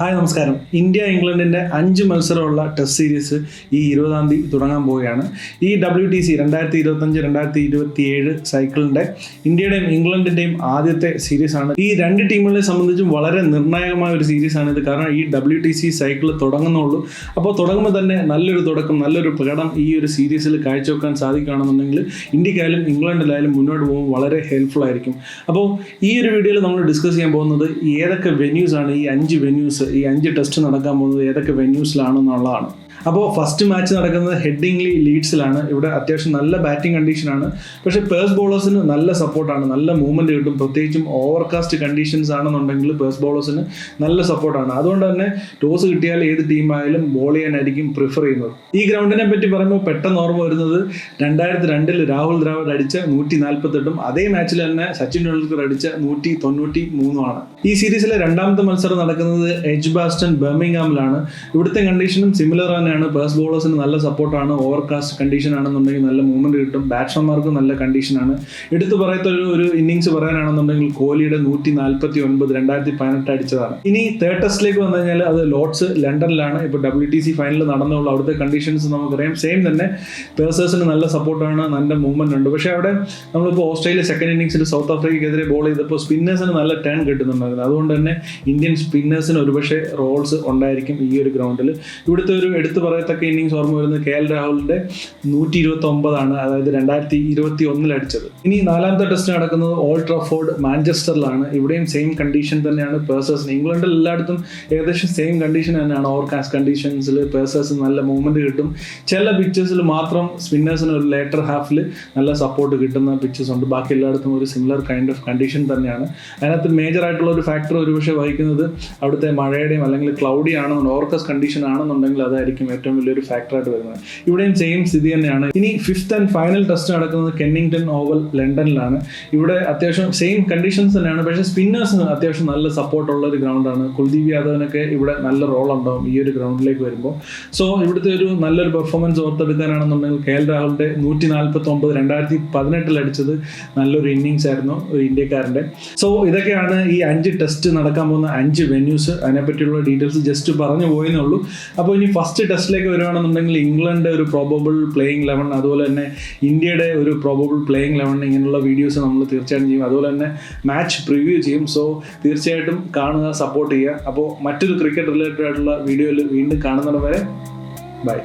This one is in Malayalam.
ഹായ് നമസ്കാരം. ഇന്ത്യ ഇംഗ്ലണ്ടിന്റെ അഞ്ച് മത്സരമുള്ള ടെസ്റ്റ് സീരീസ് ഈ ഇരുപതാം തീയതി തുടങ്ങാൻ പോവുകയാണ്. ഈ ഡബ്ല്യു ടി സി രണ്ടായിരത്തി ഇരുപത്തഞ്ച് രണ്ടായിരത്തി ഇരുപത്തി ഏഴ് സൈക്കിളിന്റെ ഇന്ത്യയുടെയും ഇംഗ്ലണ്ടിന്റെയും ആദ്യത്തെ സീരീസാണ് ഈ രണ്ട് ടീമുകളെ സംബന്ധിച്ചും വളരെ നിർണായകമായ ഒരു സീരീസാണ് ഇത്. കാരണം ഈ ഡബ്ല്യു ടി സി സൈക്കിൾ തുടങ്ങുന്നുള്ളൂ. അപ്പോൾ തുടങ്ങുമ്പോൾ തന്നെ നല്ലൊരു തുടക്കം നല്ലൊരു പ്രകടനം ഈ ഒരു സീരീസിൽ കാഴ്ചവെക്കാൻ സാധിക്കുകയാണെന്നുണ്ടെങ്കിൽ ഇന്ത്യക്കായാലും ഇംഗ്ലണ്ടിലായാലും മുന്നോട്ട് പോകുമ്പോൾ വളരെ ഹെൽപ്ഫുൾ ആയിരിക്കും. അപ്പോൾ ഈ ഒരു വീഡിയോയിൽ നമ്മൾ ഡിസ്കസ് ചെയ്യാൻ പോകുന്നത് ഏതൊക്കെ വെന്യൂസാണ് ഈ അഞ്ച് വെന്യൂസ് ഈ അഞ്ച് ടെസ്റ്റ് നടക്കാൻ പോകുന്നത് ഏതൊക്കെ വെന്യൂസിലാണെന്നുള്ളതാണ് അപ്പോൾ ഫസ്റ്റ് മാച്ച് നടക്കുന്നത് ഹെഡിംഗ്ലി ലീഡ്സിലാണ് ഇവിടെ അത്യാവശ്യം നല്ല ബാറ്റിംഗ് കണ്ടീഷനാണ് പക്ഷേ പേഴ്സ് ബോളേഴ്സിന് നല്ല സപ്പോർട്ടാണ് നല്ല മൂവ്മെന്റ് കിട്ടും. പ്രത്യേകിച്ചും ഓവർകാസ്റ്റ് കണ്ടീഷൻസ് ആണെന്നുണ്ടെങ്കിൽ പേഴ്സ് ബോളേഴ്സിന് നല്ല സപ്പോർട്ടാണ് അതുകൊണ്ട് തന്നെ ടോസ് കിട്ടിയാൽ ഏത് ടീമായാലും ബോൾ ചെയ്യാനായിരിക്കും പ്രിഫർ ചെയ്യുന്നത്. ഈ ഗ്രൗണ്ടിനെ പറ്റി പറയുമ്പോൾ പെട്ടെന്ന് ഓർമ്മ വരുന്നത് രണ്ടായിരത്തി രണ്ടിൽ രാഹുൽ ദ്രാവിഡ് അടിച്ച നൂറ്റി നാൽപ്പത്തെട്ടും അതേ മാച്ചിൽ തന്നെ സച്ചിൻ ടെണ്ടുൽക്കർ അടിച്ച നൂറ്റി തൊണ്ണൂറ്റി മൂന്നുമാണ് ഈ സീരീസിലെ രണ്ടാമത്തെ മത്സരം നടക്കുന്നത് എജ് ബാസ്റ്റൺ ബർമിംഗാമിലാണ് ഇവിടുത്തെ കണ്ടീഷനും സിമിലർ തന്നെയാണ്. പേഴ്സ് ബോളേഴ്സിന് നല്ല സപ്പോർട്ടാണ് ഓവർകാസ്റ്റ് കണ്ടീഷൻ ആണെന്നുണ്ടെങ്കിൽ നല്ല മൂവ്മെന്റ് കിട്ടും. ബാറ്റ്സ്മാൻമാർക്ക് നല്ല കണ്ടീഷനാണ് എടുത്തു പറയത്ത ഒരു ഒരു ഇന്നിങ്സ് പറയാനാണെന്നുണ്ടെങ്കിൽ കോഹ്ലിയുടെ നൂറ്റി നാൽപ്പത്തി ഒൻപത് രണ്ടായിരത്തി പതിനെട്ട് അടിച്ചതാണ്. ഇനി തേർഡ് ടെസ്റ്റിലേക്ക് വന്നു കഴിഞ്ഞാൽ അത് ലോർഡ്സ് ലണ്ടനിലാണ്. ഇപ്പോൾ ഡബ്ല്യു ടി സി ഫൈനൽ നടന്നുള്ളൂ അവിടുത്തെ കണ്ടീഷൻസ് നമുക്കറിയാം. സെയിം തന്നെ പേഴ്സേഴ്സിന് നല്ല സപ്പോർട്ടാണ് നല്ല മൂവ്മെന്റ് ഉണ്ട്. പക്ഷേ അവിടെ നമ്മളിപ്പോൾ ഓസ്ട്രേലിയ സെക്കൻഡ് ഇന്നിങ്സിൽ സൗത്ത് ആഫ്രിക്കയ്ക്കെതിരെ ബോൾ ചെയ്തപ്പോൾ സ്പിന്നേഴ്സിന് നല്ല ടേൺ കിട്ടുന്നുണ്ടായിരുന്നു. അതുകൊണ്ട് തന്നെ ഇന്ത്യൻ സ്പിന്നേഴ്സിന് ഒരുപക്ഷെ റോൾസ് ഉണ്ടായിരിക്കും ഈ ഒരു ഗ്രൗണ്ടിൽ ഇവിടുത്തെ ഒരു പറയത്തക്ക ഇന്നിങ്സ് ഓർമ്മ വരുന്നത് കെ എൽ രാഹുലിന്റെ നൂറ്റി ഇരുപത്തി ഒമ്പതാണ് അതായത് രണ്ടായിരത്തി ഇരുപത്തി ഒന്നിൽ അടിച്ചത് ഇനി നാലാമത്തെ ടെസ്റ്റ് നടക്കുന്നത് ഓൾഡ് ട്രഫോർഡ് മാഞ്ചസ്റ്ററിലാണ്. ഇവിടെയും സെയിം കണ്ടീഷൻ തന്നെയാണ് പേഴ്സേഴ്സിന് ഇംഗ്ലണ്ടിൽ എല്ലായിടത്തും ഏകദേശം സെയിം കണ്ടീഷൻ തന്നെയാണ്. ഓവർകാസ്റ്റ് കണ്ടീഷൻസിൽ പേഴ്സേഴ്സ് നല്ല മൂവ്മെന്റ് കിട്ടും. ചില പിക്ചേഴ്സിൽ മാത്രം സ്പിന്നേഴ്സിന് ഒരു ലേറ്റർ ഹാഫിൽ നല്ല സപ്പോർട്ട് കിട്ടുന്ന പിക്ചേഴ്സ് ഉണ്ട്. ബാക്കി എല്ലായിടത്തും ഒരു സിമിലർ കൈൻഡ് ഓഫ് കണ്ടീഷൻ തന്നെയാണ്. അതിനകത്ത് മേജർ ആയിട്ടുള്ള ഒരു ഫാക്ടർ ഒരുപക്ഷെ വഹിക്കുന്നത് അവിടുത്തെ മഴയുടെയും അല്ലെങ്കിൽ ക്ലൗഡി ആണെന്നുണ്ട് ഓവർകാസ്റ്റ് കണ്ടീഷൻ ആണെന്നുണ്ടെങ്കിൽ അതായിരിക്കും ഏറ്റവും വലിയൊരു ഫാക്ടറായിട്ട് വരുന്നത്. ഇവിടെയും സെയിം സ്ഥിതി തന്നെയാണ്. ഇനി ഫിഫ്ത് ആൻഡ് ഫൈനൽ ടെസ്റ്റ് നടക്കുന്നത് കെന്നിങ്ടൺ ഓവൽ ലണ്ടനിലാണ് ഇവിടെ അത്യാവശ്യം സെയിം കണ്ടീഷൻസ് തന്നെയാണ്. പക്ഷേ സ്പിന്നേഴ്സിന് അത്യാവശ്യം നല്ല സപ്പോർട്ടുള്ള ഒരു ഗ്രൗണ്ടാണ് കുൽദീപ് യാദവിനൊക്കെ ഇവിടെ നല്ല റോൾ ഉണ്ടാവും ഈ ഒരു ഗ്രൗണ്ടിലേക്ക് വരുമ്പോൾ. സോ ഇവിടുത്തെ ഒരു നല്ലൊരു പെർഫോമൻസ് ഓർത്തെടുക്കാനാണെന്നുണ്ടെങ്കിൽ കെ എൽ രാഹുലിന്റെ നൂറ്റി നാൽപ്പത്തി ഒമ്പത് രണ്ടായിരത്തി പതിനെട്ടിൽ അടിച്ചത് നല്ലൊരു ഇന്നിങ്സ് ആയിരുന്നു ഒരു ഇന്ത്യക്കാരന്റെ. സോ ഇതൊക്കെയാണ് ഈ അഞ്ച് ടെസ്റ്റ് നടക്കാൻ പോകുന്ന അഞ്ച് വെന്യൂസ് അതിനെപ്പറ്റിയുള്ള ഡീറ്റെയിൽസ് ജസ്റ്റ് പറഞ്ഞു പോയെന്നേ ഉള്ളൂ. അപ്പോൾ ഇനി ഫസ്റ്റ് ടെസ്റ്റിലേക്ക് വരുവാണെന്നുണ്ടെങ്കിൽ ഇംഗ്ലണ്ട് ഒരു പ്രോബബിൾ പ്ലേയിങ് ലെവൻ അതുപോലെ തന്നെ ഇന്ത്യയുടെ ഒരു പ്രോബബിൾ പ്ലേയിങ് ലെവൻ ഇങ്ങനെയുള്ള വീഡിയോസ് നമ്മൾ തീർച്ചയായിട്ടും ചെയ്യും. അതുപോലെ തന്നെ മാച്ച് പ്രിവ്യൂ ചെയ്യും. സോ തീർച്ചയായിട്ടും കാണുക സപ്പോർട്ട് ചെയ്യുക. അപ്പോൾ മറ്റൊരു ക്രിക്കറ്റ് റിലേറ്റഡ് ആയിട്ടുള്ള വീഡിയോയിൽ വീണ്ടും കാണുന്നത് വരെ ബൈ